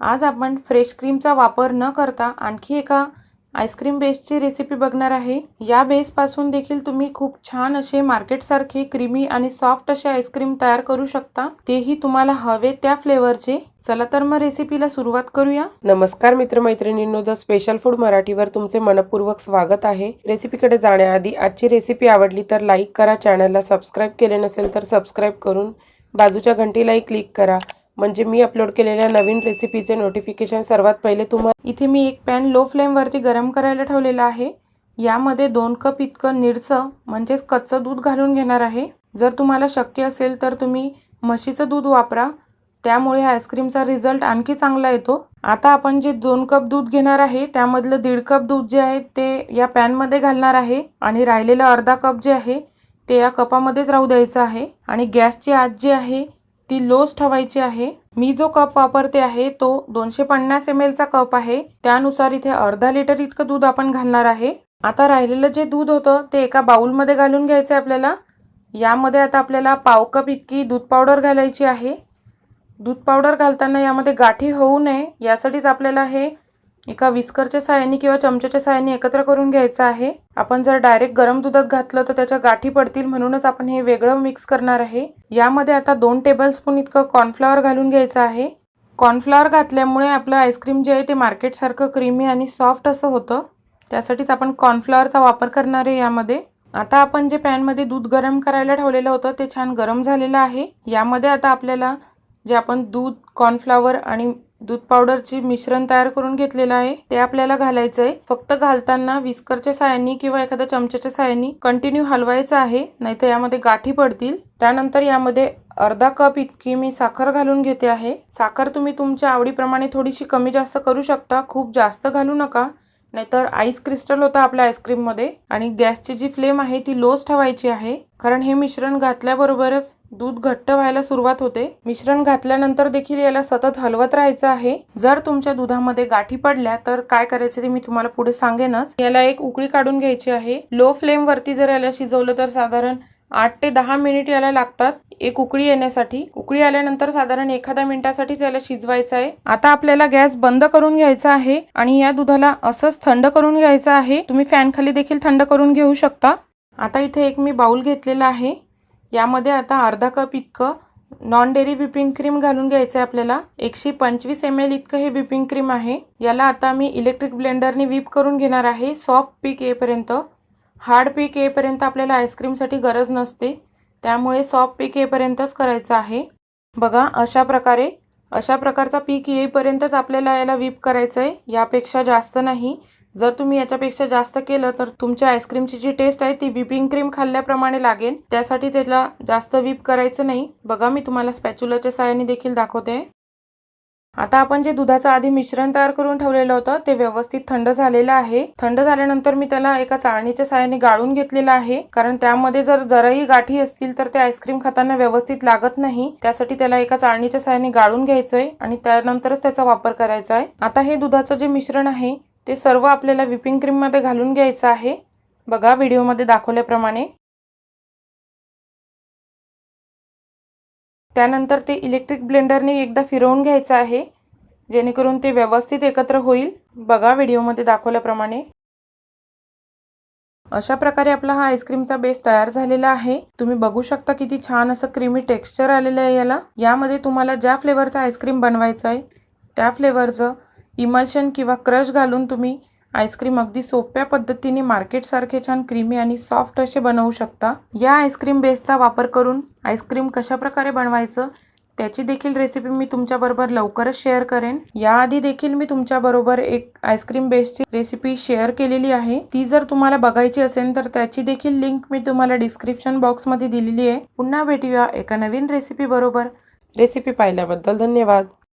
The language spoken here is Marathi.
आज आपण फ्रेश क्रीमचा वापर न करता आणखी एका आईस्क्रीम बेसची रेसिपी बघणार आहे. या बेसपासून देखील तुम्ही खूप छान असे मार्केटसारखे क्रीमी आणि सॉफ्ट असे आईस्क्रीम तयार करू शकता. तेही तुम्हाला हवे त्या फ्लेवरचे चला तर मग रेसिपीला सुरुवात करूया. नमस्कार मित्रमैत्रिणींनो द स्पेशल फूड मराठीवर तुमचे मनपूर्वक स्वागत आहे. रेसिपीकडे जाण्याआधी आजची रेसिपी आवडली तर लाईक करा चॅनलला सबस्क्राईब केले नसेल तर सबस्क्राईब करून बाजूच्या घंटीलाही क्लिक करा. म्हणजे मी अपलोड केलेल्या नवीन रेसिपीचे नोटिफिकेशन सर्वात पहिले तुम्हाला इथे मी एक पॅन लो फ्लेमवरती गरम करायला ठेवलेला आहे. यामध्ये दोन कप इतकं निरसं म्हणजेच कच्चं दूध घालून घेणार आहे. जर तुम्हाला शक्य असेल तर तुम्ही म्हशीचं दूध वापरा. त्यामुळे आईस्क्रीमचा रिझल्ट आणखी चांगला येतो. आता आपण जे दोन कप दूध घेणार आहे त्यामधलं दीड कप दूध जे आहे ते या पॅनमध्ये घालणार आहे. आणि राहिलेलं अर्धा कप जे आहे ते या कपामध्येच राहू द्यायचं आहे. आणि गॅसची आत जी आहे ती लोस ठेवायची आहे. मी जो कप वापरते आहे तो दोनशे पन्नास एम एलचा कप आहे. त्यानुसार इथे अर्धा लिटर इतकं दूध आपण घालणार आहे. आता राहिलेलं जे दूध होतं ते एका बाउलमध्ये घालून घ्यायचं आहे आपल्याला. यामध्ये आता आपल्याला पाव कप इतकी दूध पावडर घालायची आहे. दूध पावडर घालताना यामध्ये गाठी होऊ नये. यासाठीच आपल्याला हे एका विस्करच्या साहाय्याने किंवा चमच्याच्या साहाय्याने एकत्र करून घ्यायचं आहे. आपण जर डायरेक्ट गरम दुधात घातलं तर त्याच्या गाठी पडतील. म्हणूनच आपण हे वेगळं मिक्स करणार आहे. यामध्ये आता दोन टेबलस्पून इतकं कॉर्नफ्लॉवर घालून घ्यायचं आहे. कॉर्नफ्लॉवर घातल्यामुळे आपलं आईस्क्रीम जे आहे ते मार्केटसारखं क्रीमी आणि सॉफ्ट असं होतं. त्यासाठीच आपण कॉर्नफ्लॉवरचा वापर करणार आहे यामध्ये. आता आपण जे पॅनमध्ये दूध गरम करायला ठेवलेलं होतं ते छान गरम झालेलं आहे. यामध्ये आता आपल्याला जे आपण दूध कॉर्नफ्लॉवर आणि दूध पावडरचे मिश्रण तयार करून घेतलेलं आहे. ते आपल्याला घालायचं आहे फक्त घालताना विस्करच्या साहाय्याने किंवा एखाद्या चमच्याच्या साहाय्याने कंटिन्यू हलवायचं आहे नाहीतर यामध्ये गाठी पडतील. त्यानंतर यामध्ये अर्धा कप इतकी मी साखर घालून घेते आहे. साखर तुम्ही तुमच्या आवडीप्रमाणे थोडीशी कमी जास्त करू शकता. खूप जास्त घालू नका. नाहीतर आईस क्रिस्टल होता आपल्या आईस्क्रीममध्ये आणि गॅसची जी फ्लेम आहे ती लोच ठेवायची आहे. कारण हे मिश्रण घातल्याबरोबरच दूध घट्ट व्हायला सुरुवात होते. मिश्रण घातल्यानंतर देखील याला सतत हलवत राहायचं आहे. जर तुमच्या दुधामध्ये गाठी पडल्या तर काय करायचं ते मी तुम्हाला पुढे सांगेनच. याला एक उकळी काढून घ्यायची आहे. लो फ्लेम वरती जर याला शिजवलं तर साधारण आठ ते दहा मिनिट याला लागतात एक उकळी येण्यासाठी. उकळी आल्यानंतर साधारण एखाद्या मिनिटासाठीच याला शिजवायचं आहे. आता आपल्याला गॅस बंद करून घ्यायचा आहे आणि या दुधाला असंच थंड करून घ्यायचं आहे. तुम्ही फॅन खाली देखील थंड करून घेऊ शकता. आता इथे एक मी बाउल घेतलेला आहे. यामध्ये आता अर्धा कप इतकं नॉन डेअरी व्हिपिंग क्रीम घालून घ्यायचं आहे आपल्याला. एकशे पंचवीस एम एल इतकं हे व्हिपिंग क्रीम आहे. याला आता मी इलेक्ट्रिक ब्लेंडरने व्हीप करून घेणार आहे. सॉफ्ट पीक येईपर्यंत. हार्ड पीक येईपर्यंत आपल्याला आईस्क्रीमसाठी गरज नसते. त्यामुळे सॉफ्ट पीक येईपर्यंतच करायचं आहे. बघा अशा प्रकारे अशा प्रकारचा पीक येईपर्यंतच आपल्याला याला व्हीप करायचं आहे यापेक्षा जास्त नाही. जर तुम्ही याच्यापेक्षा जास्त केलं तर तुमच्या आईस्क्रीमची जी टेस्ट आहे ती व्हिपिंग क्रीम खाल्ल्याप्रमाणे लागेल. त्यासाठी त्याला जास्त व्हीप करायचं नाही. बघा मी तुम्हाला स्पॅच्युलाच्या साहाय्याने देखील दाखवते. आता आपण जे दुधाचं आधी मिश्रण तयार करून ठेवलेलं होतं ते व्यवस्थित थंड झालेलं आहे. थंड झाल्यानंतर मी त्याला एका चाळणीच्या साहाय्याने गाळून घेतलेलं आहे. कारण त्यामध्ये जर जराही गाठी असतील तर ते आईस्क्रीम खाताना व्यवस्थित लागत नाही. त्यासाठी त्याला एका चाळणीच्या साहाय्याने गाळून घ्यायचंय आणि त्यानंतरच त्याचा वापर करायचा आहे. आता हे दुधाचं जे मिश्रण आहे ते सर्व आपल्याला व्हिपिंग क्रीममध्ये घालून घ्यायचं आहे. बघा व्हिडिओमध्ये दाखवल्याप्रमाणे. त्यानंतर ते इलेक्ट्रिक ब्लेंडरने एकदा फिरवून घ्यायचं आहे जेणेकरून ते व्यवस्थित एकत्र होईल. बघा व्हिडिओमध्ये दाखवल्याप्रमाणे. अशा प्रकारे आपला हा आईस्क्रीमचा बेस तयार झालेला आहे. तुम्ही बघू शकता किती छान असं क्रीमी टेक्स्चर आलेलं आहे याला. यामध्ये तुम्हाला ज्या फ्लेवरचं आईस्क्रीम बनवायचं आहे त्या फ्लेवरचं इमल्शन किंवा क्रश घालून तुम्ही आईस्क्रीम अगदी सोप्या पद्धतीने मार्केटसारखे छान क्रीमी आणि सॉफ्ट असे बनवू शकता. या आईस्क्रीम बेसचा वापर करून आईस्क्रीम कशा प्रकारे बनवायचं त्याची देखील रेसिपी मी तुमच्याबरोबर लवकरच शेअर करेन. याआधी देखील मी तुमच्याबरोबर एक आईस्क्रीम बेसची रेसिपी शेअर केलेली आहे. ती जर तुम्हाला बघायची असेल तर त्याची देखील लिंक मी तुम्हाला डिस्क्रिप्शन बॉक्समध्ये दिलेली आहे. पुन्हा भेटूया एका नवीन रेसिपी बरोबर. रेसिपी पाहिल्याबद्दल धन्यवाद.